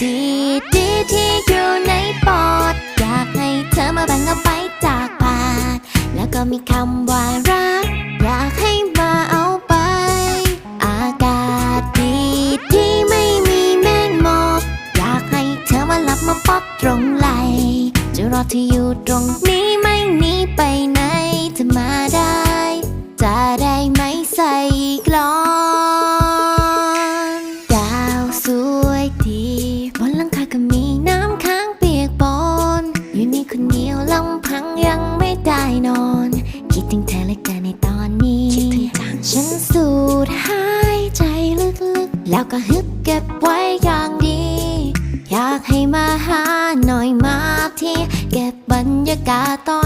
ที่ดีที่อยู่ในปอด อยากให้เธอมาแบ่งเอาไปจากปาก แล้วก็มีคำว่ารัก อยากให้มาเอาไป อากาศดีที่ไม่มีแมงหมอกอยากให้เธอมาหลับมาปอกตรงไหล จะรอที่อยู่ตรงนี้ไม่หนีไปไหนเธอมาได้ จะได้ไหมใส่กลอง ลำพังยังไม่ได้นอน คิดถึงเธอและกันในตอนนี้ ฉันสูดหายใจลึกๆ แล้วก็ฮึบเก็บไว้อย่างดี อยากให้มาหาหน่อยมาที่เก็บบรรยากาศตอน